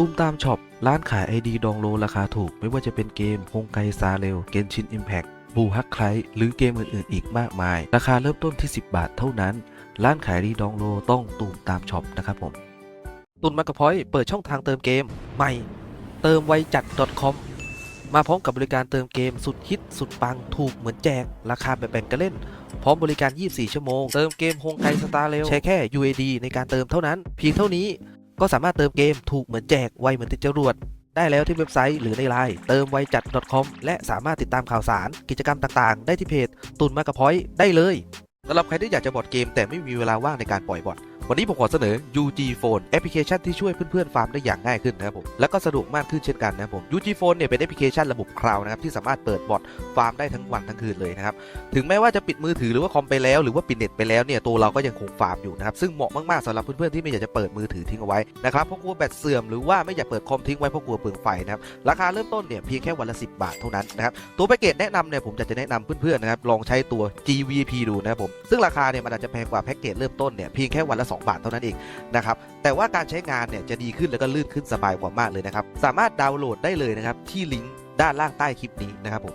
ตูมตามช็อป ร้านขายไอดีดองโลราคาถูก ไม่ว่าจะเป็นเกมฮงไกซาเรลเกนชินอิมแพ t บูฮักไคลหรือเกมอื่นๆ อีกมากมาย ราคาเริ่มต้นที่ 10 บาทเท่านั้น ร้านขายไอดีดองโลต้องตูมตามช็อปนะครับผม ตุนมากระพอยเปิดช่องทางเติมเกม ใหม่ เติมไวจัด .com มาพร้อมกับบริการเติมเกมสุดฮิตสุดปังถูกเหมือนแจก ราคาแบบแบ่งกันเล่น พร้อมบริการ 24 ชั่วโมง เติมเกมฮงไกสตาร์เรลใช้แค่ UAD ในการเติมเท่านั้น เพียงเท่านี้ ก็สามารถเติมเกมถูกเหมือนแจกไวเหมือนติดจรวด ได้แล้วที่เว็บไซต์หรือในไลน์เติมไวจัด .com และสามารถติดตามข่าวสาร กิจกรรมต่างๆ ได้ที่เพจตุนมากระพอยได้เลยสำหรับใครที่อยากจะบอดเกมแต่ไม่มีเวลาว่างในการปล่อยบอด วันนี้ผมขอเสนอ UG Phone แอปพลิเคชันที่ช่วยเพื่อนๆฟาร์มได้อย่างง่ายขึ้นนะครับผมและก็สะดวกมากขึ้นเช่นกันนะครับผม UG Phone เนี่ยเป็นแอปพลิเคชันระบบคลาวด์นะครับที่สามารถเปิดบอทฟาร์มได้ทั้งวันทั้งคืนเลยนะครับถึงแม้ว่าจะปิดมือถือหรือว่าคอมไปแล้วหรือว่าปิดเน็ตไปแล้วเนี่ยตัวเราก็ยังคงฟาร์มอยู่นะครับซึ่งเหมาะมากๆสำหรับเพื่อนๆที่ไม่อยากจะเปิดมือถือทิ้งเอาไว้นะครับเพราะกลัวแบตเสื่อมหรือว่าไม่อยากเปิดคอมทิ้งไว้เพราะกลัวเปลืองไฟนะครับราคาเริ่มต้นเนี่ยเพียงแค่วันละ 10 บาทเท่านั้นนะครับตัวแพ็กเกจแนะนำเนี่ยผมจะจะแนะนำเพื่อนๆนะครับลองใช้ตัว GVP ดูนะครับผมซึ่งราคาเนี่ยมันอาจจะแพงกว่าแพ็กเกจเริ่มต้นเนี่ยเพียงแค่วันละ2 บาทเท่านั้นเองนะครับแต่ว่าการใช้งานเนี่ยจะดีขึ้นแล้วก็ลื่นขึ้นสบายกว่ามากเลยนะครับสามารถดาวน์โหลดได้เลยนะครับที่ลิงก์ด้านล่างใต้คลิปนี้นะครับผม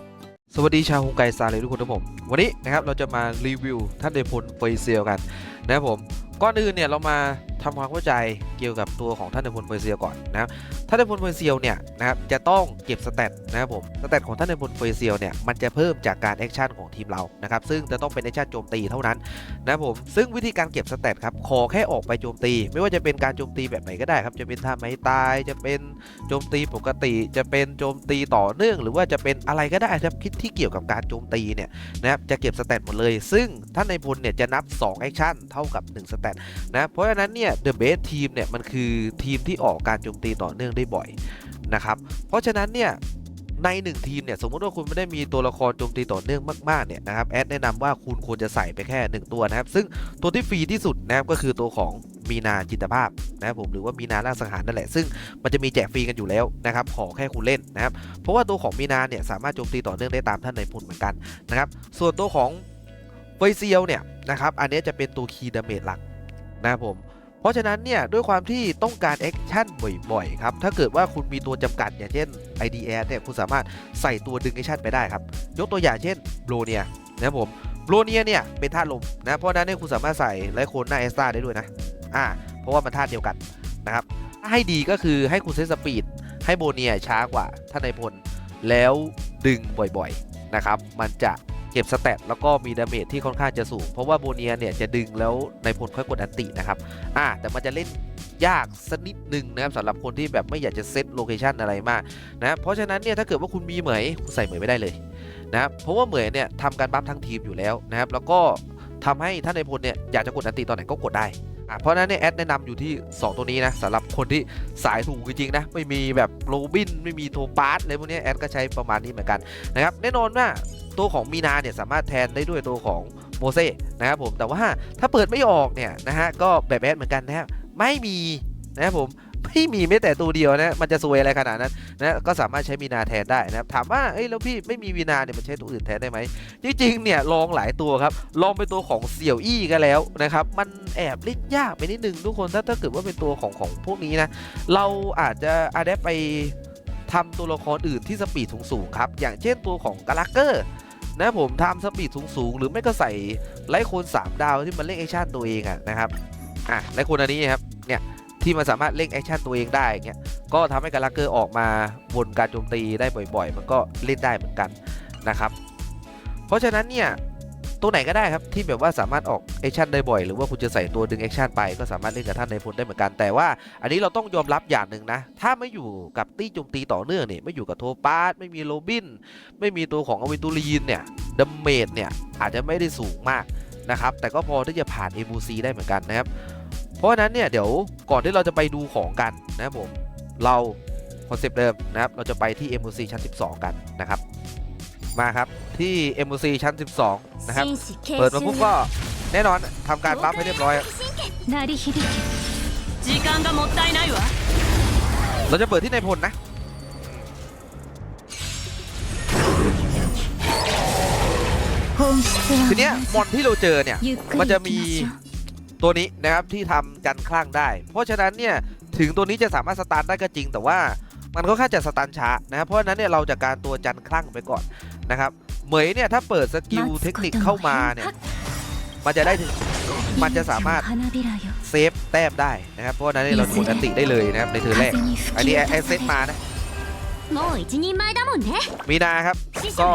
สวัสดีชาวฮงไกซาเลยทุกคนทุกผมวันนี้นะครับเราจะมารีวิวท่านเดพลเฟยเซียลกันนะครับผมก่อนอื่นเนี่ยเรามา ทำความเข้าใจเกี่ยวกับตัวของท่านเดพลเฟยเซียลก่อนนะครับท่านในพลเฟยเซียเนี่ยนะครับจะต้องเก็บสเตตนะครับผมสเตตของท่านในพลเฟยเซียเนี่ยมันจะเพิ่มจากการแอคชั่นของทีมเรานะครับซึ่งจะต้องเป็นแอคชั่นโจมตีเท่านั้นนะครับผมซึ่งวิธีการเก็บสเตตครับขอแค่ออกไปโจมตี ไม่ว่าจะเป็นการโจมตีแบบไหนก็ได้ครับจะเป็นท่าไม้ตายจะเป็นโจมตีปกติ จะเป็นโจมตีต่อเนื่อง หรือว่าจะเป็นอะไรก็ได้ครับคิดที่เกี่ยวกับการโจมตีเนี่ยนะครับจะเก็บสเตตหมดเลย ซึ่งท่านในพลเนี่ยจะนับ2แอคชั่นเท่ากับ1สเตตนะเพราะฉะนั้นเนี่ยเดอะเบสทีมเนี่ยมันคือทีมที่ออกการโจมตีต่อเนื่องได้บ่อยนะครับ เพราะฉะนั้นเนี่ยในหนึ่งทีมเนี่ยสมมติว่าคุณไม่ได้มีตัวละครโจมตีต่อเนื่องมากๆเนี่ยนะครับแอดแนะนำว่าคุณควรจะใส่ไปแค่ 1 ตัวนะครับ ซึ่งตัวที่ฟรีที่สุดนะครับก็คือตัวของมีนาจิตภาพนะครับผมหรือว่ามีนาล่างสังหารนั่นแหละซึ่งมันจะมีแจกฟรีกันอยู่แล้วนะครับขอแค่คุณเล่นนะครับเพราะว่าตัวของมีนาเนี่ยสามารถโจมตีต่อเนื่องได้ตามท่านในพลเหมือนกันนะครับส่วนตัวของเฟยเซียวเนี่ยนะครับอันนี้จะเป็นตัวคีย์ดาเมจหลักนะครับผม เพราะฉะนั้นเนี่ยด้วยความที่ต้องการแอคชั่นบ่อยๆครับถ้าเกิดว่าคุณมีตัวจำกัดอย่างเช่น IDS เนี่ยคุณสามารถใส่ตัวดึงแอคชั่นไปได้ครับ ยกตัวอย่างเช่นโบรเนียนะครับผมโบรเนียเนี่ยเป็นธาตุลมนะเพราะฉะนั้นเนี่ยคุณสามารถใส่ไลโคนหน้าเอสตาได้ด้วยนะอ่าเพราะว่ามันธาตุเดียวกันนะครับให้ดีก็คือให้คุณเซตสปีดให้โบรเนียช้ากว่าท่านในพลแล้วดึงบ่อยๆนะครับ มันจะ เก็บสเตตแล้วก็มีดาเมจที่ค่อนข้างจะสูง เพราะว่าโบเนียเนี่ยจะดึงแล้วในผลค่อยกดอันตินะครับอ่าแต่มันจะเล่นยากสักนิดหนึ่งนะครับสำหรับคนที่แบบไม่อยากจะเซตโลเคชันอะไรมากนะเพราะฉะนั้นเนี่ยถ้าเกิดว่าคุณมีเหมยคุณใส่เหมยไม่ได้เลยนะครับเพราะว่าเหมยเนี่ยทำการบัฟทั้งทีมอยู่แล้วนะครับแล้วก็ทำให้ท่านในพลเนี่ยอยากจะกดอันติตอนไหนก็กดได้ อะเพราะนั้นเนี่ยแอดแนะนำอยู่ที่ 2 ตัวนี้นะสำหรับคนที่สายถูกจริงๆนะไม่มีแบบโรบินไม่มีโทปาร์ตอะไรพวกนี้แอดก็ใช้ประมาณนี้เหมือนกันนะครับแน่นอนว่าตัวของมีนาเนี่ยสามารถแทนได้ด้วยตัวของโมเซสนะครับผมแต่ว่าถ้าเปิดไม่ออกเนี่ยนะฮะก็แบบแอดเหมือนกันนะครับไม่มีนะครับผม ไม่มีแม้แต่ตัวเดียวนะ มันจะซวยอะไรขนาดนั้นนะก็สามารถใช้มีนาแทนได้นะครับถามว่าเอ้ยแล้วพี่ไม่มีวีนาเนี่ยมันใช้ตัวอื่นแทนได้ไหมจริงๆเนี่ยลองหลายตัวครับลองเป็นตัวของเสี่ยวอี้ก็แล้วนะครับมันแอบเล่นยากไปนิดนึงทุกคนถ้าถ้าเกิดว่าเป็นตัวของของพวกนี้นะเราอาจจะอาจจะไปทำตัวละครอื่นที่สปีดสูงๆครับ อย่างเช่นตัวของกาลักเกอร์นะผมทำสปีดสูงๆหรือไม่ก็ใส่ไลท์โคน 3 ดาวที่มันเล่นแอคชั่นตัวเองอะนะครับอะไลท์โคนอันนี้ครับเนี่ย ที่มันสามารถเล่นแอคชั่นตัวเองได้เงี้ยก็ทำให้การลักเกอร์ออกมาวนการโจมตีได้บ่อย ๆ มันก็เล่นได้เหมือนกันนะครับ เพราะฉะนั้นเนี่ยตัวไหนก็ได้ครับที่แบบว่าสามารถออกแอคชั่นได้บ่อย หรือว่าคุณจะใส่ตัวดึงแอคชั่นไปก็สามารถเล่นกับท่านในพลได้เหมือนกันแต่ว่า อันนี้เราต้องยอมรับอย่างหนึ่งนะ ถ้าไม่อยู่กับตี้โจมตีต่อเนื่องเนี่ยไม่อยู่กับโทปาร์ตไม่มีโรบิน ไม่มีตัวของอวินตูลีนเนี่ยดาเมจเนี่ยอาจจะไม่ได้สูงมากนะครับแต่ก็พอที่จะผ่าน m อ c ได้เหมือนกันนะครับเพราะฉะนั้นเนี่ยเดี๋ยวก่อนที่เราจะไปดูของกันนะผมเราคอนเซปต์เดิมนะครับเราจะไปที่ MOC ชั้น 12 กันนะครับ มาครับที่ MOC ชั้น 12 นะครับ เปิดมาปุ๊บก็แน่นอนทำการปั๊บให้เรียบร้อยเราจะเปิดที่ในพลนะทีเนี้ยมอนที่เราเจอเนี่ย มันจะมี ตัวนี้นะครับที่ทำกันคลั่งได้ เพราะฉะนั้นเนี่ยถึงตัวนี้จะสามารถสตาร์ทได้ก็จริง แต่ว่ามันก็ค่าจะสตาร์ทช้านะครับเพราะฉะนั้นเนี่ยเราจะการตัวจันคลั่งไปก่อนนะครับเหมยเนี่ยถ้าเปิดสกิลเทคนิคเข้ามาเนี่ยมันจะได้ถึงมันจะสามารถเซฟแต้มได้นะครับเพราะฉะนั้นเราถูกอันติได้เลยนะครับในเทอร์แรกอันนี้แอเซทมานะมีนาครับ ก็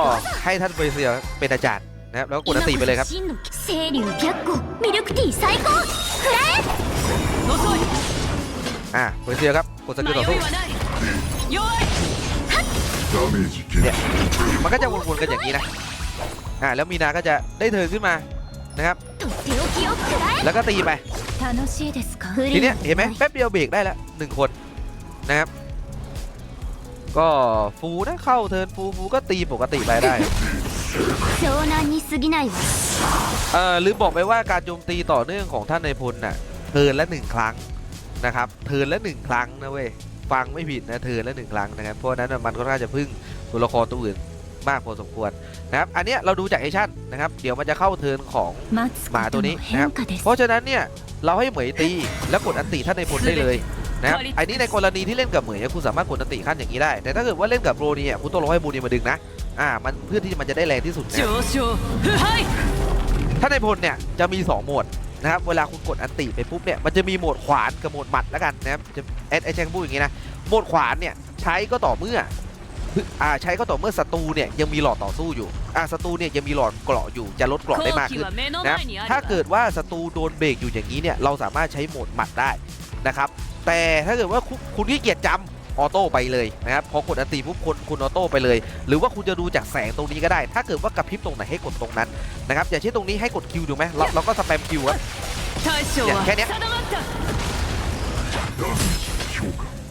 ให้ท่านเบเซียเป็นอาจารย์ นะครับแล้วกดอันตีไปเลยครับอะเพื่อนเชียครับกดสกิลต่อสู้เนี่ยมันก็จะวนๆกันอย่างนี้นะอ่าแล้วมีนาก็จะได้เธอขึ้นมานะครับ แล้วก็ตีไปทีเนี้ยเห็นไหมแป๊บเดียวเบรกได้ละหนึ่งคนนะครับ ก็ฟูนะเข้าเทินฟูฟูก็ตีปกติไปได้ 湘南に過ぎないわ เอ่อลืมบอกไปว่าการโจมตีต่อเนื่องของท่านในายพลน่ะเทิร์นละหนึ่งครั้งนะครับเทิร์นละหนึ่งครั้งนะเว้ยฟังไม่ผิดนะเทิร์นละหนึ่งครั้งนะครับเพราะฉะนั้นนะมันก็น่าจะพึ่งตัวละครตัวอื่นมากพอสมควรนะครับอันเนี้ยเราดูจากแอคชั่นนะครับเดี๋ยวมันจะเข้าเทิร์นของ 待つこหมาตัว と นี้ の นะครับ 変化です เพราะฉะนั้นเนี่ยเราให้เหมยตีแล้วกดอันติท่านในายพลได้เลยนะครับอันนี้ในกรณีที่เล่นกับเหมยคุณสามารถกดอันติขั้นอย่างนี้ได้ แต่ถ้าเกิดว่าเล่นกับโบรนี่อ่ะคุณต้องรอให้โบรนี่มาดึงนะ อ่ามันเพื่อที่มันจะได้แรงที่สุดถ้าในพลเนี่ยจะมี 2 โหมดนะครับเวลาคุณกดอันติไปปุ๊บเนี่ยมันจะมีโหมดขวานกับโหมดหมัดแล้วกันนะครับจะแอดไอแชงพูอย่างงี้นะโหมดขวานเนี่ยใช้ก็ต่อเมื่ออ่าใช้ก็ต่อเมื่อศัตรูเนี่ยยังมีหลอดต่อสู้อยู่อ่าศัตรูเนี่ยยังมีหลอดเกราะอยู่จะลดเกราะได้มากขึ้นนะถ้าเกิดว่าศัตรูโดนเบรกอยู่อย่างนี้เนี่ยเราสามารถใช้โหมดหมัดได้นะครับแต่ถ้าเกิดว่าคุณขี้เกียจจำ ออโต้ไปเลยนะครับพอกดอัตตีปุ๊บคุณคุณออโต้ไปเลย หรือว่าคุณจะดูจากแสงตรงนี้ก็ได้ ถ้าเกิดว่ากระพริบตรงไหนให้กดตรงนั้นนะครับอย่าเช่นตรงนี้ให้กดคิวถูกไหมเราเราก็สแปมคิวครับเนี่ยแค่นี้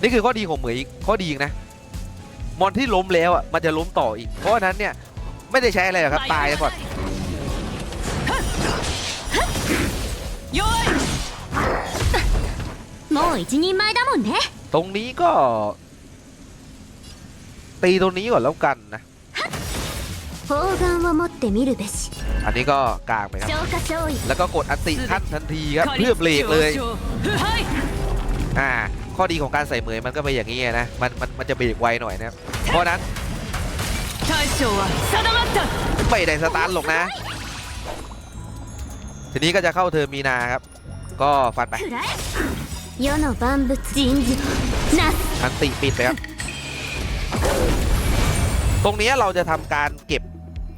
นี่คือข้อดีของเหมยข้อดีนะมอนที่ล้มแล้วอะมันจะล้มต่ออีก เพราะฉะนั้นเนี่ยไม่ได้ใช้อะไรครับตายก่อน もう一人前だもんね ตรงนี้ก็ ตีตรงนี้ก่อนแล้วกันนะ 砲丸を持ってみるべし อันนี้ก็กลางไปครับ 消化勝利 แล้วก็กดอันติท่านทันทีครับ 火 เพื่อ 力 เบรกเลย 上昇腐敗 อ่า ข้อดีของการใส่เหมยมันก็เป็นอย่างนี้นะ มันมันมันจะเบรกไวหน่อยนะครับ เพราะฉะนั้น 大将は定まった ไม่ได้สตาร์ทหรอกนะ ทีนี้ก็จะเข้าเทอร์มีนาครับ ก็ฟันไป くらえ 世の万物人事なす อันติปิดไปครับ ตรงนี้เราจะทำการเก็บ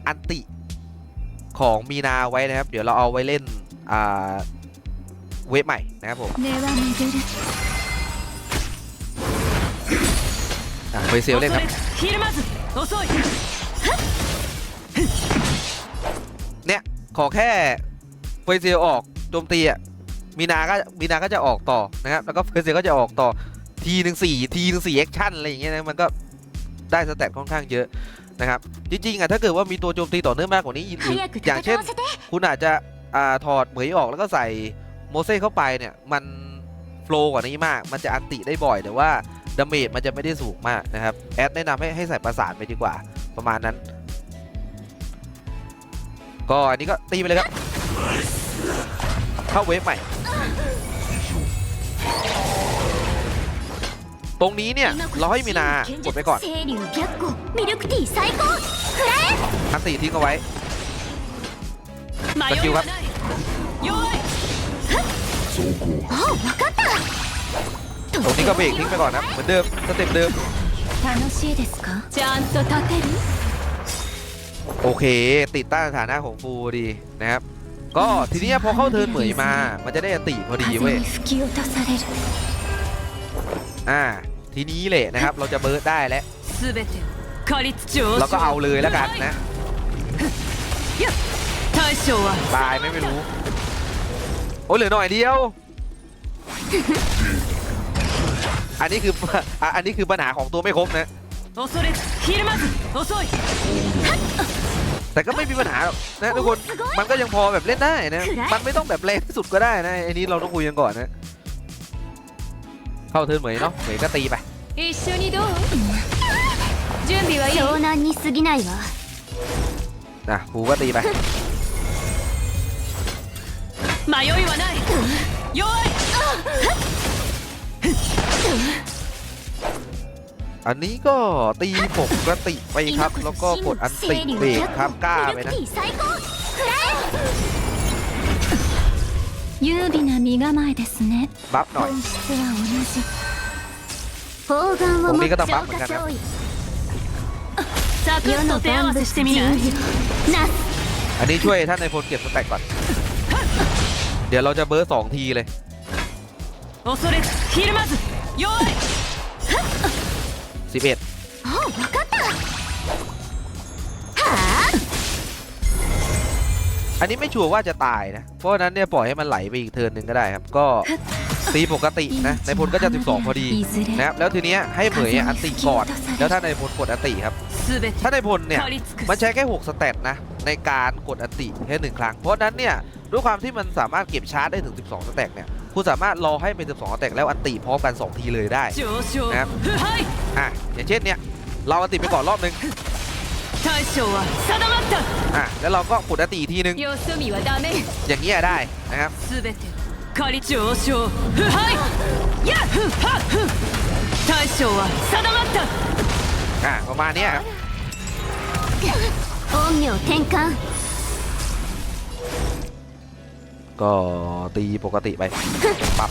อันติของมีนาไว้นะครับ เดี๋ยวเราเอาไว้เล่นอ่าเวฟใหม่นะครับผม 根は巡る อ่ะเวเซลเล่นครับ 恐れひるまず遅い เนี่ยขอแค่เฟเซลออกโจมตีอ่ะ มีนาก็มีนาก็จะออกต่อนะครับแล้วก็เฟสเซก็จะออกต่อทีหนึ่งสี่ทีหนึ่งสี่แอคชั่นอะไรอย่างเงี้ยนะมันก็ได้สเตตค่อนข้างเยอะนะครับจริงๆอะถ้าเกิดว่ามีตัวโจมตีต่อเนื่องมากกว่านี้หรือย่างเช่น คุณอาจจะอ่าถอดเหมยออกแล้วก็ใส่โมเสสเข้าไปเนี่ยมันโฟล์กว่านี้มาก มันจะอันติได้บ่อยแต่ว่าดาเมจมันจะไม่ได้สูงมากนะครับแอดแนะนำให้ให้ใส่ประสานไปดีกว่าประมาณนั้น ก็อันนี้ก็ตีไปเลยครับ เข้าเวฟใหม่ ตรงนี้เนี่ยเราให้มินากดไปก่อนทักสี่ทิ้งเอาไว้สกิลครับตรงนี้ก็เบรกทิ้งไปก่อนนะเหมือนเดิมสเต็ปเดิมโอเค ติดตั้งสถานะของฟูดีนะครับ ก็ทีนี้พอเข้าเทินเหมยมา มันจะได้อติพอดีเว้ยอ่าทีนี้แหละนะครับ เราจะเบิร์ดได้แล้วเราก็เอาเลยแล้วกันนะบายไม่ไม่รู้ โอ้เหลือหน่อยเดียว อันนี้คืออันนี้คือปัญหาของตัวไม่ครบนะ แต่ก็ไม่มีปัญหาหรอกนะทุกคน มันก็ยังพอแบบเล่นได้นะ มันไม่ต้องแบบแรงที่สุดก็ได้นะไอ้นี้เราต้องคุยกันก่อนนะ เข้าเทิร์นเหมยเนาะเหมยก็ตีไป 一緒にどう準備はいい湘南に過ぎないわ นะฟูก็ตีไป 迷いはない弱い อันนี้ก็ตีปกติไปครับ แล้วก็กดอันติเบรกครับกล้าไป ミル นะ クティー最高フライ優美な身構えですね บัฟหน่อย 本質は同じ砲丸を持つ僕が浄黙ってんだ化少尉サクッと手合わせしてみないナス อันนี้ช่วยท่านในายพลเก็บสแต็กก่อน เดี๋ยวเราจะเบิร์สองทีเลย 恐れひるまず弱い สิบเอ็ดอันนี้ไม่ชัวร์ว่าจะตายนะ เพราะนั้นเนี่ยปล่อยให้มันไหลไปอีกเทินหนึ่งก็ได้ครับ ก็ตีปกตินะในพลก็จะ 12 พอดีนะครับแล้วทีเนี้ยให้เหมยอันติก่อนแล้วถ้าในพลกดอันติครับ ถ้าในพลเนี่ยมันใช้แค่6สเตตนะในการกดอันติแค่หนึ่งครั้ง เพราะนั้นเนี่ยด้วยความที่มันสามารถเก็บชาร์จได้ถึง 12 สเตตเนี่ย คุณสามารถรอให้เป็น 12 แตกแล้วอันติพร้อมกัน 2 ทีเลยได้นะครับอะอย่างเช่นเนี่ยเราอันติไปก่อนรอบนึงอะแล้วเราก็กดอันติทีนึง อย่างเงี้ยได้นะครับอะประมาณเนี้ยครับ ก็ตีปกติไปปับ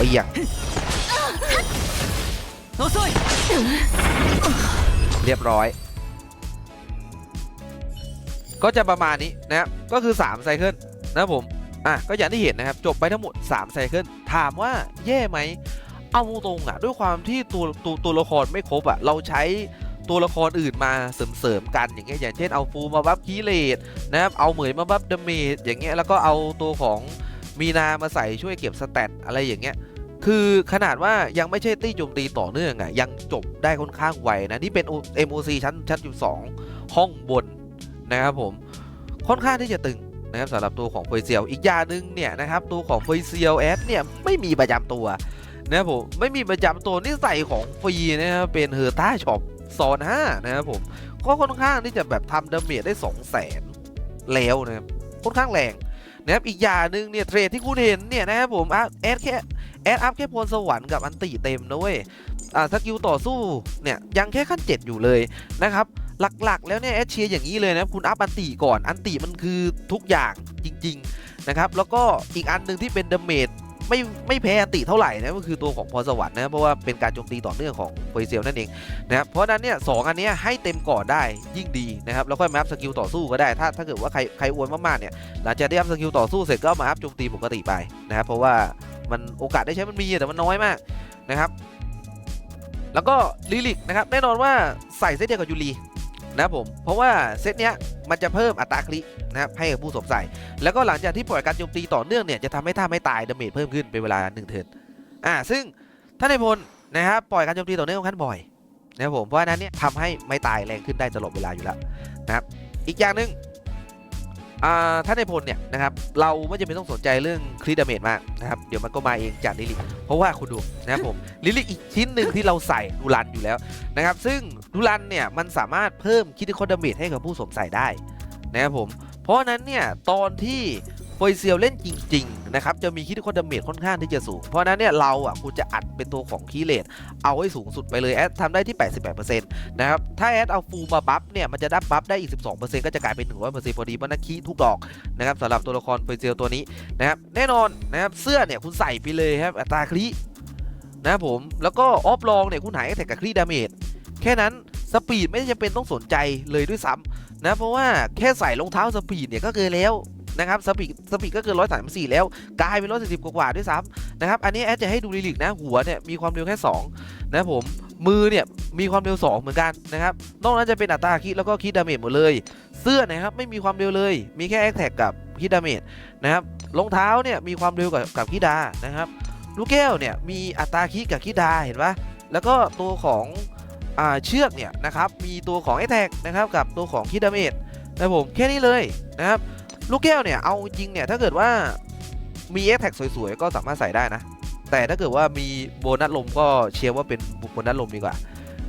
ปย่งเรียบร้อย ก็จะประมาณนี้นะครับ ก็คือ3ไซเคิลนะผม อะ ก็อย่างที่เห็นนะครับ จบไปทั้งหมด3ไซเคิลถามว่าแย่ไหม เอาตรงอะ ด้วยความที่ตัวตัวตัวละครไม่ครบอะ เราใช้ ตัวละครอื่นมาเสริมๆกันอย่างเงี้ยอย่างเช่นเอาฟูมาบัฟคีเลตนะครับเอาเหมยมาบัฟดเมจอย่างเงี้ยแล้วก็เอาตัวของมีนามาใส่ช่วยเก็บสแตทอะไรอย่างเงี้ยคือขนาดว่ายังไม่ใช่ตีโจมตีต่อเนื่องอะยังจบได้ค่อนข้างไวนะนี่เป็น MOC ชั้นชั้น12ห้องบนนะครับผมค่อนข้างที่จะตึงนะครับสำหรับตัวของเฟยเซียวอีกอย่างหนึ่งเนี่ยนะครับตัวของเฟยเซียวแอดเนี่ยไม่มีประจำตัวนะครับผมไม่มีประจำตัวนิสัยของฟรีนะครับเป็นเฮอร์ต้าช็อป ซอนห้านะครับผมก็ค่อนข้างที่จะแบบทำดาเมจได้ 2 0 0แสนแล้วนะครับค่อนข้างแรงนะครับอีกอย่างหนึ่งเนี่ยเทรดที่คุณเห็นเนี่ยนะครับผมแอดแค่แอดอัพแค่พลสวรรค์กับอันติเต็มนะเว้ยอ่าสกิลต่อสู้เนี่ยยังแค่ขั้น 7 อยู่เลยนะครับหลักๆ แล้วเนี่ยแอดเชียร์อย่างนี้เลยนะคุณอัพอันติก่อนอันติมันคือทุกอย่างจริง ๆ นะครับ แล้วก็อีกอันหนึ่งที่เป็นดาเมจ ไม่ไม่แพ้อันติเท่าไหร่นะก็คือตัวของพรสวรรค์นะเพราะว่าเป็นการโจมตีต่อเนื่องของเฟยเซลนั่นเองนะครับเพราะนั้นเนี่ยสองอันนี้ให้เต็มก่อนได้ยิ่งดีนะครับแล้วค่อยมาอัพสกิลต่อสู้ก็ได้ถ้าถ้าเกิดว่าใครใครอวยมากๆเนี่ยหลังจากได้อัพสกิลต่อสู้เสร็จก็มาอัพโจมตีปกติไปนะครับเพราะว่ามันโอกาสได้ใช้มันมีแต่มันน้อยมากนะครับแล้วก็ลิลิกนะครับแน่นอนว่าใส่เซตเดียวกับยูรี นะครับผม เพราะว่าเซตเนี้ยมันจะเพิ่มอัตราคลินะครับให้กับผู้สวมใส่ แล้วก็หลังจากที่ปล่อยการโจมตีต่อเนื่องเนี่ยจะทำให้ท่าไม่ตายดาเมจเพิ่มขึ้นเป็นเวลา1เทิร์นอ่าซึ่งท่านในพลนะครับปล่อยการโจมตีต่อเนื่องค่อนข้างบ่อยนะครับผมเพราะฉะนั้นเนี่ยทำให้ไม่ตายแรงขึ้นได้ตลอดเวลาอยู่แล้วนะครับอีกอย่างหนึ่ง ถ้าท่านในพลเนี่ยนะครับเราไม่จำเป็นต้องสนใจเรื่องคลิดาเมจมากนะครับเดี๋ยวมันก็มาเองจากลิลิเพราะว่าคุณดูนะครับผมลิลิอีกชิ้นหนึ่งที่เราใส่ดูรันอยู่แล้วนะครับซึ่งดูรันเนี่ยมันสามารถเพิ่มคิดคอดาเมจให้กับผู้สวมใส่ได้นะครับผมเพราะนั้นเนี่ยตอนที่ ฟยเซียลเล่นจริงๆนะครับจะมีคิดคอนดาเมจค่อนข้างที่จะสูง เพราะนั้นเนี่ยเราอะควรจะอัดเป็นตัวของคีเลตเอาให้สูงสุดไปเลยแอดทำได้ที่ 88%นะครับถ้าแอดเอาฟูลมาบัฟเนี่ยมันจะได้บัฟได้อีก 12%ก็จะกลายเป็น 100%พอดีเพราะนักคีทุกดอกนะครับสำหรับตัวละครโฟยเซียลตัวนี้นะครับแน่นอนนะครับเสื้อเนี่ยคุณใส่ไปเลยครับอัตราคลีนะผมแล้วก็ออฟลองเนี่ยคุณหายแท็กกับคลีดาเมจแค่นั้นสปีดไม่จำเป็นต้องสนใจเลยด้วยซ้ำนะเพราะว่าแค่ใส่รองเท้าสปีดเนี่ยก็เกินแล้ว นะครับสปีดสปีดก็เกินร้อยสามสี่แล้ว กลายเป็นร้อยสี่สิบกว่าด้วยซ้ำนะครับ อันนี้แอดจะให้ดูลิลิกนะหัวเนี่ยมีความเร็วแค่ 2 นะผมมือเนี่ยมีความเร็ว 2 เหมือนกันนะครับ นอกนั้นจะเป็นอัตราคิดแล้วก็คิดดาเมจหมดเลย เสื้อนะครับไม่มีความเร็วเลย มีแค่แอคแท็กกับคิดดาเมจนะครับรองเท้าเนี่ยมีความเร็วกับกับคิดานะครับลูกแก้วเนี่ยมีอัตราคิดกับคิดาเห็นปะแล้วก็ตัวของเชือกเนี่ยนะครับมีตัวของแอคแท็กนะครับกับตัวของคิดดาเมจนะผมแค่นี้เลยนะครับ ลูกแก้วเนี่ย เอาจริงเนี่ย ถ้าเกิดว่ามีเอ็กแท็กสวยๆ ก็สามารถใส่ได้นะ แต่ถ้าเกิดว่ามีโบนัสลมก็เชียร์ว่าเป็นโบนัสลมดีกว่า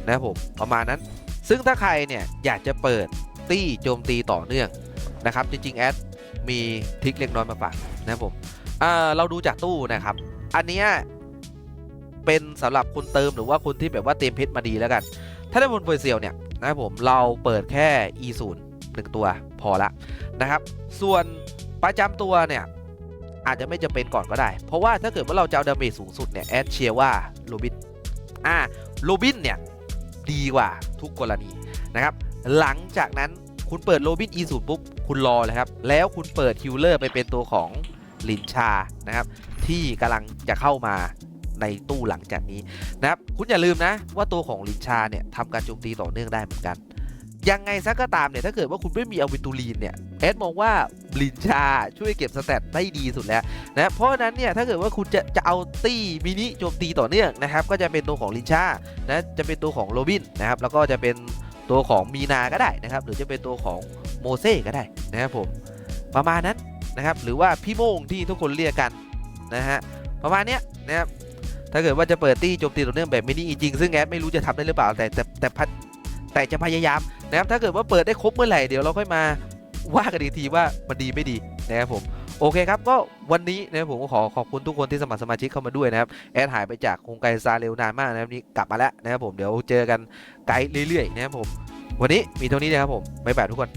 นะครับผมประมาณนั้น ซึ่งถ้าใครเนี่ย อยากจะเปิดตี้โจมตีต่อเนื่องนะครับ จริงๆ แอดมีทริคเล็กน้อยมาฝากนะครับผมเราดูจากตู้นะครับ อันนี้เป็นสำหรับคนเติมหรือว่าคนที่แบบว่าเตรียมเพชรมาดีแล้วกัน ถ้าได้บนเฟอร์เซียลเนี่ยนะครับผมเราเปิดแค่ e 0 1 ตัวพอละนะครับ ส่วนประจำตัวเนี่ยอาจจะไม่จำเป็นก่อนก็ได้ เพราะว่าถ้าเกิดว่าเราจะเอาดาเมจสูงสุดเนี่ยแอดเชียร์ว่าโรบินอ่าโรบินเนี่ยดีกว่าทุกกรณีนะครับ หลังจากนั้นคุณเปิดโรบิน e 0ปุ๊บคุณรอเลยครับ แล้วคุณเปิดฮิลเลอร์ไปเป็นตัวของลินชานะครับ ที่กำลังจะเข้ามาในตู้หลังจากนี้นะครับ คุณอย่าลืมนะว่าตัวของลินชาเนี่ยทำการโจมตีต่อเนื่องได้เหมือนกัน ยังไงซะก็ตามเนี่ย ถ้าเกิดว่าคุณไม่มีอวิตูลีนเนี่ยเอสมองว่าลินชาช่วยเก็บสแตทได้ดีสุดแล้วนะเพราะนั้นเนี่ย ถ้าเกิดว่าคุณจะจะเอาตี้มินิโจมตีต่อเนื่องนะครับ ก็จะเป็นตัวของลินชานะจะเป็นตัวของโรบินนะครับ แล้วก็จะเป็นตัวของมีนาก็ได้นะครับ หรือจะเป็นตัวของโมเซ่ก็ได้นะครับผมประมาณนั้นนะครับ หรือว่าพี่โมงที่ทุกคนเรียกกันนะฮะประมาณเนี้ยนะครับถ้าเกิดว่าจะเปิดตี้โจมตีต่อเนื่องแบบมินิจริงซึ่งแอดไม่รู้จะทำได้หรือเปล่าแต่แต่แต่พัด แต่จะพยายามนะครับถ้าเกิดว่าเปิดได้ครบเมื่อไหร่เดี๋ยวเราค่อยมาว่ากันอีกทีว่ามันดีไม่ดีนะครับผมโอเคครับก็วันนี้นะครับผมก็ขอขอบคุณทุกคนที่สมัครสมาชิกเข้ามาด้วยนะครับแอดหายไปจากโครงการซาเร็วนานมากนะครับนี่กลับมาแล้วนะครับผมเดี๋ยวเจอกันไกด์เรื่อยๆนะครับผมวันนี้มีเท่านี้นะครับผมบ๊ายบายทุกคน